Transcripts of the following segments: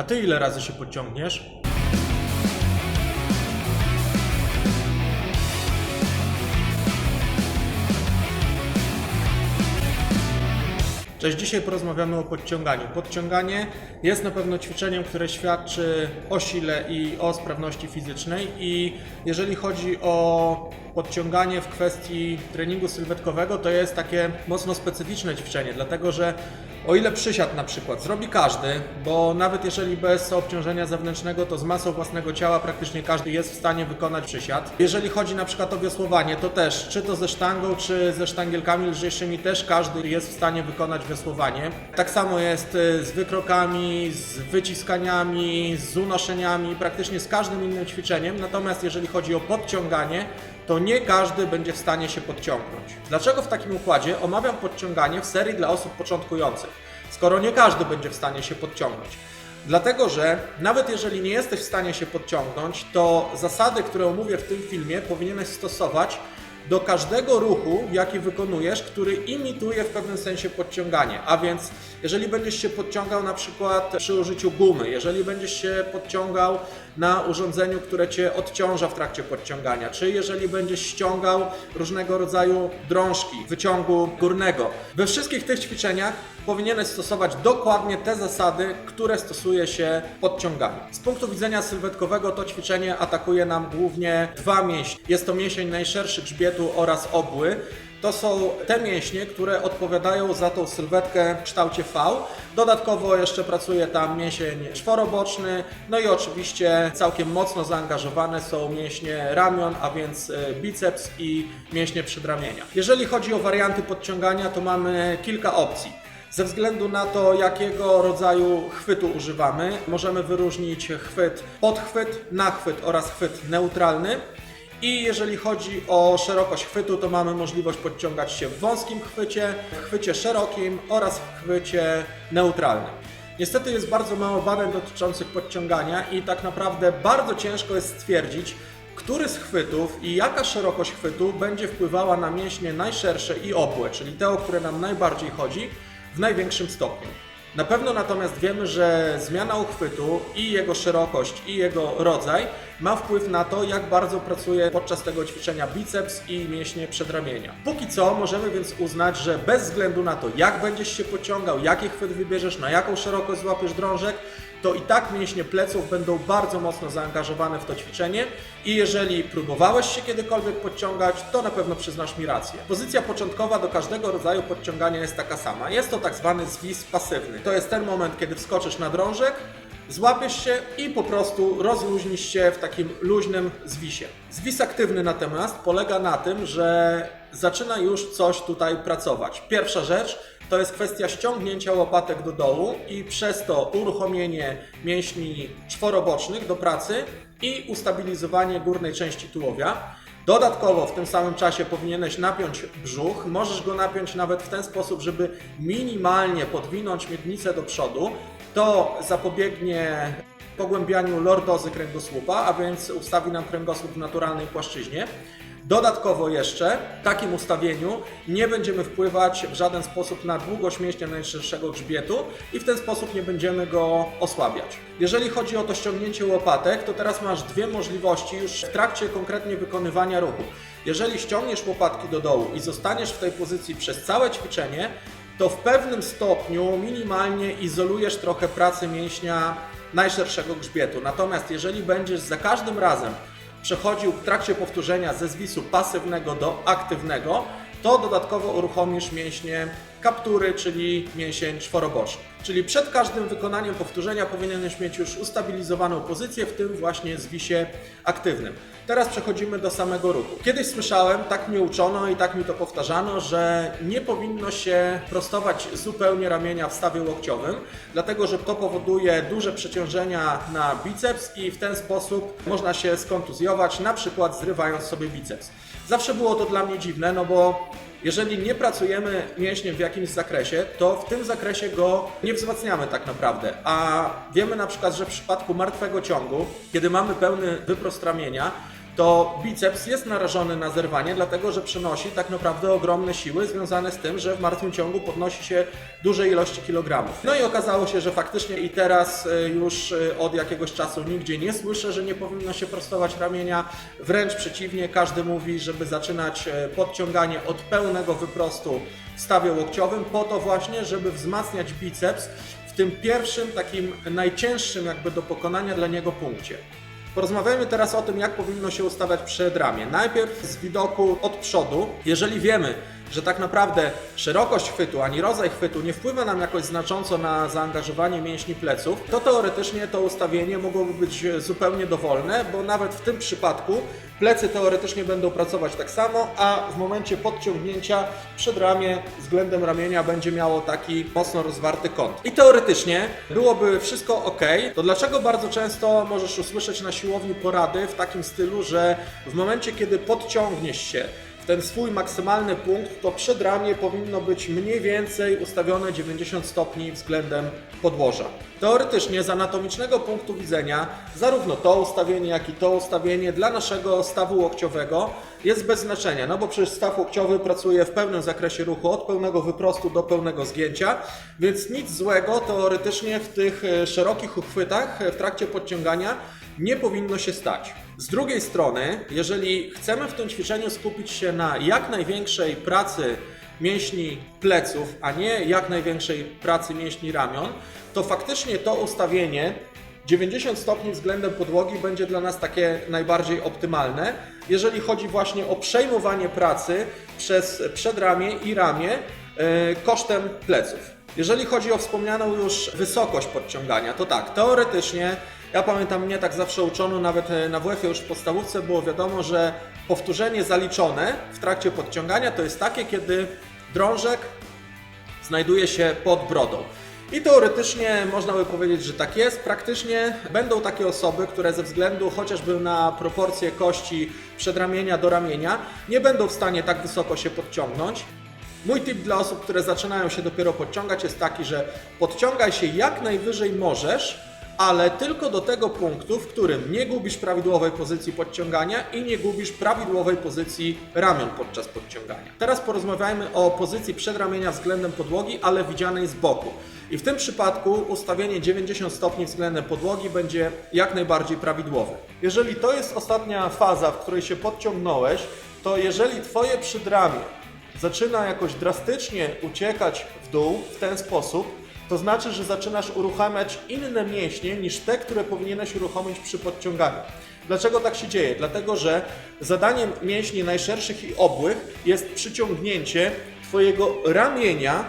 A ty ile razy się podciągniesz? Cześć, dzisiaj porozmawiamy o podciąganiu. Podciąganie jest na pewno ćwiczeniem, które świadczy o sile i o sprawności fizycznej i jeżeli chodzi o podciąganie w kwestii treningu sylwetkowego, to jest takie mocno specyficzne ćwiczenie, dlatego że o ile przysiad na przykład zrobi każdy, bo nawet jeżeli bez obciążenia zewnętrznego, to z masą własnego ciała praktycznie każdy jest w stanie wykonać przysiad. Jeżeli chodzi na przykład o wiosłowanie, to też, czy to ze sztangą, czy ze sztangielkami lżejszymi, też każdy jest w stanie wykonać wiosłowanie. Tak samo jest y, z wykrokami, z wyciskaniami, z unoszeniami, praktycznie z każdym innym ćwiczeniem. Natomiast jeżeli chodzi o podciąganie, to nie każdy będzie w stanie się podciągnąć. Dlaczego w takim układzie omawiam podciąganie w serii dla osób początkujących, skoro nie każdy będzie w stanie się podciągnąć? Dlatego, że nawet jeżeli nie jesteś w stanie się podciągnąć, to zasady, które omówię w tym filmie, powinieneś stosować do każdego ruchu, jaki wykonujesz, który imituje w pewnym sensie podciąganie. A więc, jeżeli będziesz się podciągał na przykład przy użyciu gumy, jeżeli będziesz się podciągał na urządzeniu, które cię odciąża w trakcie podciągania, czy jeżeli będziesz ściągał różnego rodzaju drążki wyciągu górnego. We wszystkich tych ćwiczeniach powinieneś stosować dokładnie te zasady, które stosuje się podciąganiu. Z punktu widzenia sylwetkowego to ćwiczenie atakuje nam głównie dwa mięśnie. Jest to mięsień najszerszy grzbietu oraz obły. To są te mięśnie, które odpowiadają za tą sylwetkę w kształcie V. Dodatkowo jeszcze pracuje tam mięsień czworoboczny, no i oczywiście całkiem mocno zaangażowane są mięśnie ramion, a więc e, biceps i mięśnie przedramienia. Jeżeli chodzi o warianty podciągania, to mamy kilka opcji. Ze względu na to, jakiego rodzaju chwytu używamy, możemy wyróżnić chwyt podchwyt, nachwyt oraz chwyt neutralny. I jeżeli chodzi o szerokość chwytu, to mamy możliwość podciągać się w wąskim chwycie, chwycie szerokim oraz w chwycie neutralnym. Niestety jest bardzo mało badań dotyczących podciągania i tak naprawdę bardzo ciężko jest stwierdzić, który z chwytów i jaka szerokość chwytu będzie wpływała na mięśnie najszersze i obłe, czyli te, o które nam najbardziej chodzi, w największym stopniu. Na pewno natomiast wiemy, że zmiana uchwytu i jego szerokość i jego rodzaj ma wpływ na to, jak bardzo pracuje podczas tego ćwiczenia biceps i mięśnie przedramienia. Póki co możemy więc uznać, że bez względu na to, jak będziesz się pociągał, jaki chwyt wybierzesz, na jaką szerokość złapiesz drążek, to i tak mięśnie pleców będą bardzo mocno zaangażowane w to ćwiczenie i jeżeli próbowałeś się kiedykolwiek podciągać, to na pewno przyznasz mi rację. Pozycja początkowa do każdego rodzaju podciągania jest taka sama. Jest to tak zwany zwis pasywny. To jest ten moment, kiedy wskoczysz na drążek, złapiesz się i po prostu rozluźnisz się w takim luźnym zwisie. Zwis aktywny natomiast polega na tym, że zaczyna już coś tutaj pracować. Pierwsza rzecz to jest kwestia ściągnięcia łopatek do dołu i przez to uruchomienie mięśni czworobocznych do pracy i ustabilizowanie górnej części tułowia. Dodatkowo w tym samym czasie powinieneś napiąć brzuch. Możesz go napiąć nawet w ten sposób, żeby minimalnie podwinąć miednicę do przodu. To zapobiegnie pogłębianiu lordozy kręgosłupa, a więc ustawi nam kręgosłup w naturalnej płaszczyźnie. Dodatkowo jeszcze w takim ustawieniu nie będziemy wpływać w żaden sposób na długość mięśnia najszerszego grzbietu i w ten sposób nie będziemy go osłabiać. Jeżeli chodzi o to ściągnięcie łopatek, to teraz masz dwie możliwości już w trakcie konkretnie wykonywania ruchu. Jeżeli ściągniesz łopatki do dołu i zostaniesz w tej pozycji przez całe ćwiczenie, to w pewnym stopniu minimalnie izolujesz trochę pracy mięśnia najszerszego grzbietu. Natomiast jeżeli będziesz za każdym razem przechodził w trakcie powtórzenia ze zwisu pasywnego do aktywnego, to dodatkowo uruchomisz mięśnie kaptury, czyli mięsień czworoboczny. Czyli przed każdym wykonaniem powtórzenia powinieneś mieć już ustabilizowaną pozycję w tym właśnie zwisie aktywnym. Teraz przechodzimy do samego ruchu. Kiedyś słyszałem, tak mnie uczono i tak mi to powtarzano, że nie powinno się prostować zupełnie ramienia w stawie łokciowym, dlatego że to powoduje duże przeciążenia na biceps i w ten sposób można się skontuzjować, na przykład zrywając sobie biceps. Zawsze było to dla mnie dziwne, no bo jeżeli nie pracujemy mięśniem w jakimś zakresie, to w tym zakresie go nie wzmacniamy tak naprawdę. A wiemy na przykład, że w przypadku martwego ciągu, kiedy mamy pełny wyprost ramienia, to biceps jest narażony na zerwanie, dlatego że przenosi tak naprawdę ogromne siły związane z tym, że w martwym ciągu podnosi się duże ilości kilogramów. No i okazało się, że faktycznie i teraz e, już e, od jakiegoś czasu nigdzie nie słyszę, że nie powinno się prostować ramienia. Wręcz przeciwnie, każdy mówi, żeby zaczynać e, podciąganie od pełnego wyprostu w stawie łokciowym, po to właśnie, żeby wzmacniać biceps w tym pierwszym, takim najcięższym jakby do pokonania dla niego punkcie. Porozmawiajmy teraz o tym, jak powinno się ustawiać przedramię. Najpierw z widoku od przodu. Jeżeli wiemy, że tak naprawdę szerokość chwytu ani rodzaj chwytu nie wpływa nam jakoś znacząco na zaangażowanie mięśni pleców, to teoretycznie to ustawienie mogłoby być zupełnie dowolne, bo nawet w tym przypadku plecy teoretycznie będą pracować tak samo, a w momencie podciągnięcia przedramię względem ramienia będzie miało taki mocno rozwarty kąt. I teoretycznie byłoby wszystko ok, to dlaczego bardzo często możesz usłyszeć na siłowni porady w takim stylu, że w momencie kiedy podciągniesz się ten swój maksymalny punkt, to przedramię powinno być mniej więcej ustawione 90 stopni względem podłoża. Teoretycznie z anatomicznego punktu widzenia zarówno to ustawienie, jak i to ustawienie dla naszego stawu łokciowego jest bez znaczenia, no bo przecież staw łokciowy pracuje w pełnym zakresie ruchu od pełnego wyprostu do pełnego zgięcia, więc nic złego teoretycznie w tych e, szerokich uchwytach e, w trakcie podciągania nie powinno się stać. Z drugiej strony, jeżeli chcemy w tym ćwiczeniu skupić się na jak największej pracy mięśni pleców, a nie jak największej pracy mięśni ramion, to faktycznie to ustawienie 90 stopni względem podłogi będzie dla nas takie najbardziej optymalne, jeżeli chodzi właśnie o przejmowanie pracy przez przedramię i ramię e, kosztem pleców. Jeżeli chodzi o wspomnianą już wysokość podciągania, to tak, teoretycznie, ja pamiętam mnie tak zawsze uczono, nawet e, na WF-ie już w podstawówce było wiadomo, że powtórzenie zaliczone w trakcie podciągania to jest takie, kiedy drążek znajduje się pod brodą. I teoretycznie można by powiedzieć, że tak jest. Praktycznie będą takie osoby, które ze względu chociażby na proporcje kości przedramienia do ramienia nie będą w stanie tak wysoko się podciągnąć. Mój tip dla osób, które zaczynają się dopiero podciągać jest taki, że podciągaj się jak najwyżej możesz, ale tylko do tego punktu, w którym nie gubisz prawidłowej pozycji podciągania i nie gubisz prawidłowej pozycji ramion podczas podciągania. Teraz porozmawiajmy o pozycji przedramienia względem podłogi, ale widzianej z boku. I w tym przypadku ustawienie 90 stopni względem podłogi będzie jak najbardziej prawidłowe. Jeżeli to jest ostatnia faza, w której się podciągnąłeś, to jeżeli Twoje przedramię zaczyna jakoś drastycznie uciekać w dół w ten sposób, to znaczy, że zaczynasz uruchamiać inne mięśnie niż te, które powinieneś uruchomić przy podciąganiu. Dlaczego tak się dzieje? Dlatego, że zadaniem mięśni najszerszych i obłych jest przyciągnięcie Twojego ramienia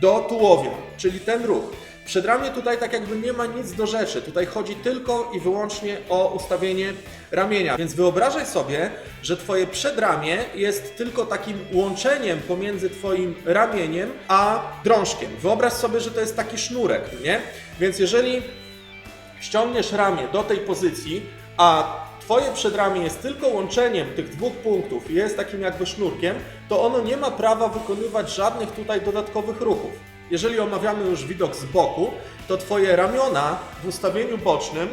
do tułowia, czyli ten ruch. Przedramię tutaj tak jakby nie ma nic do rzeczy. Tutaj chodzi tylko i wyłącznie o ustawienie ramienia. Więc wyobrażaj sobie, że Twoje przedramię jest tylko takim łączeniem pomiędzy Twoim ramieniem a drążkiem. Wyobraź sobie, że to jest taki sznurek, nie? Więc jeżeli ściągniesz ramię do tej pozycji, a Twoje przedramię jest tylko łączeniem tych dwóch punktów i jest takim jakby sznurkiem, to ono nie ma prawa wykonywać żadnych tutaj dodatkowych ruchów. Jeżeli omawiamy już widok z boku, to Twoje ramiona w ustawieniu bocznym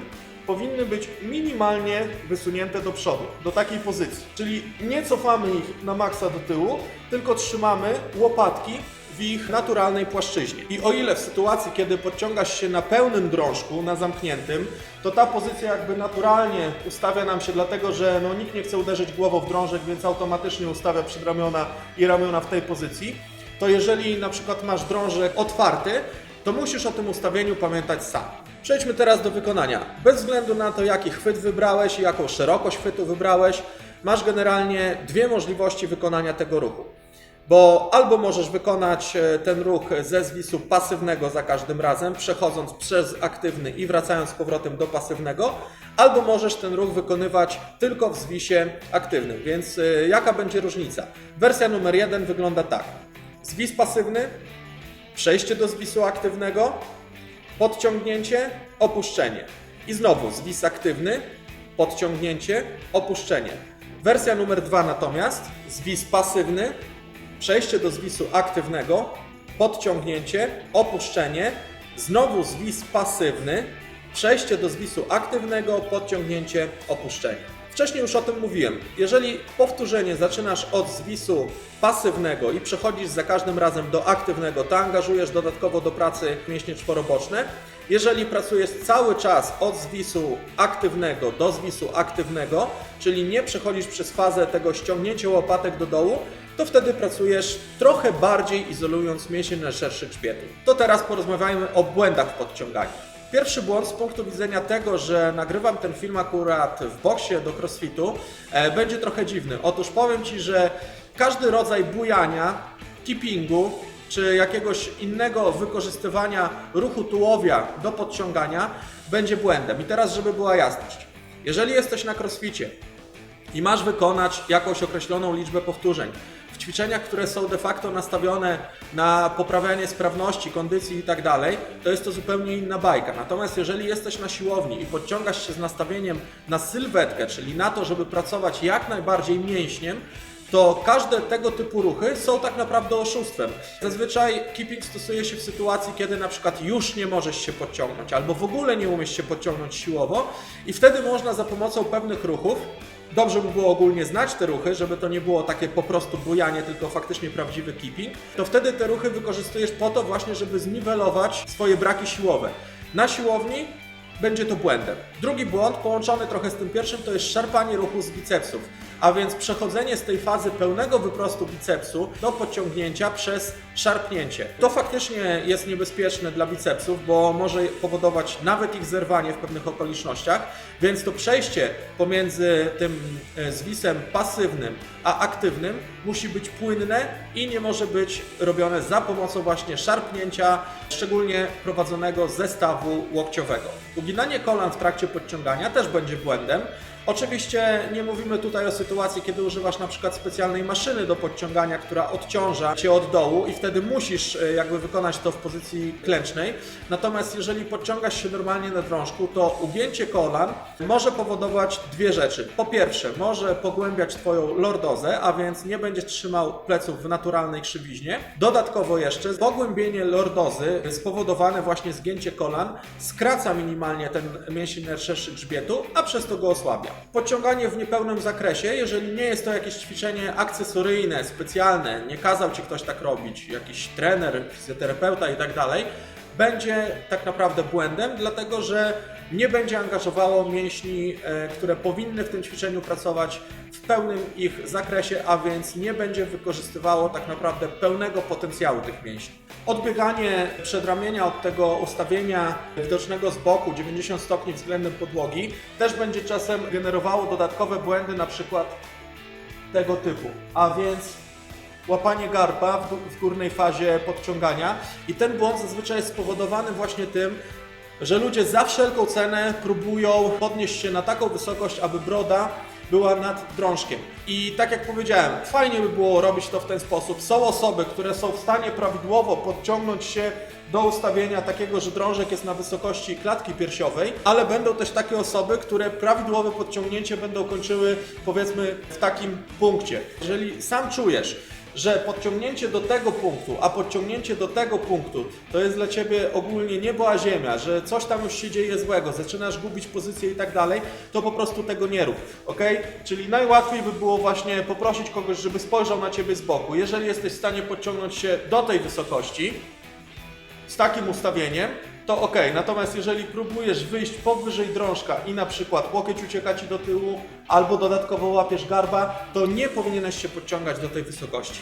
powinny być minimalnie wysunięte do przodu, do takiej pozycji. Czyli nie cofamy ich na maksa do tyłu, tylko trzymamy łopatki w ich naturalnej płaszczyźnie. I o ile w sytuacji, kiedy podciągasz się na pełnym drążku, na zamkniętym, to ta pozycja jakby naturalnie ustawia nam się dlatego, że no, nikt nie chce uderzyć głową w drążek, więc automatycznie ustawia przedramiona i ramiona w tej pozycji, to jeżeli na przykład masz drążek otwarty, to musisz o tym ustawieniu pamiętać sam. Przejdźmy teraz do wykonania. Bez względu na to, jaki chwyt wybrałeś i jaką szerokość chwytu wybrałeś, masz generalnie dwie możliwości wykonania tego ruchu. Bo albo możesz wykonać e, ten ruch ze zwisu pasywnego za każdym razem, przechodząc przez aktywny i wracając z powrotem do pasywnego, albo możesz ten ruch wykonywać tylko w zwisie aktywnym. Więc e, jaka będzie różnica? Wersja numer jeden wygląda tak. Zwis pasywny, przejście do zwisu aktywnego, podciągnięcie, opuszczenie. I znowu zwis aktywny, podciągnięcie, opuszczenie. Wersja numer dwa natomiast, zwis pasywny, przejście do zwisu aktywnego, podciągnięcie, opuszczenie, znowu zwis pasywny, przejście do zwisu aktywnego, podciągnięcie, opuszczenie. Wcześniej już o tym mówiłem. Jeżeli powtórzenie zaczynasz od zwisu pasywnego i przechodzisz za każdym razem do aktywnego, to angażujesz dodatkowo do pracy mięśnie czworoboczne. Jeżeli pracujesz cały czas od zwisu aktywnego do zwisu aktywnego, czyli nie przechodzisz przez fazę tego ściągnięcia łopatek do dołu, to wtedy pracujesz trochę bardziej izolując mięsień na szerszy grzbietu. To teraz porozmawiajmy o błędach w podciąganiu. Pierwszy błąd z punktu widzenia tego, że nagrywam ten film akurat w boksie do crossfitu, e, będzie trochę dziwny. Otóż powiem Ci, że każdy rodzaj bujania, keepingu czy jakiegoś innego wykorzystywania ruchu tułowia do podciągania będzie błędem. I teraz, żeby była jasność. Jeżeli jesteś na crossficie i masz wykonać jakąś określoną liczbę powtórzeń. W ćwiczeniach, które są de facto nastawione na poprawianie sprawności, kondycji i tak dalej, to jest to zupełnie inna bajka. Natomiast jeżeli jesteś na siłowni i podciągasz się z nastawieniem na sylwetkę, czyli na to, żeby pracować jak najbardziej mięśniem, to każde tego typu ruchy są tak naprawdę oszustwem. Zazwyczaj keeping stosuje się w sytuacji, kiedy na przykład już nie możesz się podciągnąć, albo w ogóle nie umiesz się podciągnąć siłowo i wtedy można za pomocą pewnych ruchów Dobrze by było ogólnie znać te ruchy, żeby to nie było takie po prostu bujanie, tylko faktycznie prawdziwy keeping. To wtedy te ruchy wykorzystujesz po to właśnie, żeby zniwelować swoje braki siłowe. Na siłowni będzie to błędem. Drugi błąd, połączony trochę z tym pierwszym, to jest szarpanie ruchu z bicepsów, a więc przechodzenie z tej fazy pełnego wyprostu bicepsu do podciągnięcia przez szarpnięcie. To faktycznie jest niebezpieczne dla bicepsów, bo może powodować nawet ich zerwanie w pewnych okolicznościach, więc to przejście pomiędzy tym e, zwisem pasywnym a aktywnym musi być płynne i nie może być robione za pomocą właśnie szarpnięcia, szczególnie prowadzonego zestawu łokciowego. Uginanie kolan w trakcie podciągania też będzie błędem. Oczywiście nie mówimy tutaj o sytuacji, kiedy używasz na przykład specjalnej maszyny do podciągania, która odciąża Cię od dołu i wtedy musisz e, jakby wykonać to w pozycji klęcznej. Natomiast jeżeli podciągasz się normalnie na drążku, to ugięcie kolan może powodować dwie rzeczy. Po pierwsze, może pogłębiać Twoją lordozę, a więc nie będziesz trzymał pleców w naturalnej krzywiźnie. Dodatkowo jeszcze pogłębienie lordozy spowodowane właśnie zgięcie kolan skraca minimalnie ten mięsień najszerszy grzbietu, a przez to go osłabia. Podciąganie w niepełnym zakresie, jeżeli nie jest to jakieś ćwiczenie akcesoryjne, specjalne, nie kazał Ci ktoś tak robić, jakiś trener, fizjoterapeuta i tak dalej, będzie tak naprawdę błędem, dlatego że nie będzie angażowało mięśni, e, które powinny w tym ćwiczeniu pracować w pełnym ich zakresie, a więc nie będzie wykorzystywało tak naprawdę pełnego potencjału tych mięśni. Odbieganie przedramienia od tego ustawienia widocznego z boku 90 stopni względem podłogi też będzie czasem generowało dodatkowe błędy, na przykład tego typu. A więc łapanie garba w, w górnej fazie podciągania i ten błąd zazwyczaj jest spowodowany właśnie tym, że ludzie za wszelką cenę próbują podnieść się na taką wysokość, aby broda była nad drążkiem. I tak jak powiedziałem, fajnie by było robić to w ten sposób. Są osoby, które są w stanie prawidłowo podciągnąć się do ustawienia takiego, że drążek jest na wysokości klatki piersiowej, ale będą też takie osoby, które prawidłowe podciągnięcie będą kończyły powiedzmy w takim punkcie. Jeżeli sam czujesz, że podciągnięcie do tego punktu, a podciągnięcie do tego punktu to jest dla Ciebie ogólnie niebo a ziemia, że coś tam już się dzieje złego, zaczynasz gubić pozycję i tak dalej, to po prostu tego nie rób, ok? Czyli najłatwiej by było właśnie poprosić kogoś, żeby spojrzał na Ciebie z boku. Jeżeli jesteś w stanie podciągnąć się do tej wysokości, z takim ustawieniem, to ok. Natomiast jeżeli próbujesz wyjść powyżej drążka i na przykład łokieć ucieka Ci do tyłu albo dodatkowo łapiesz garba, to nie powinieneś się podciągać do tej wysokości.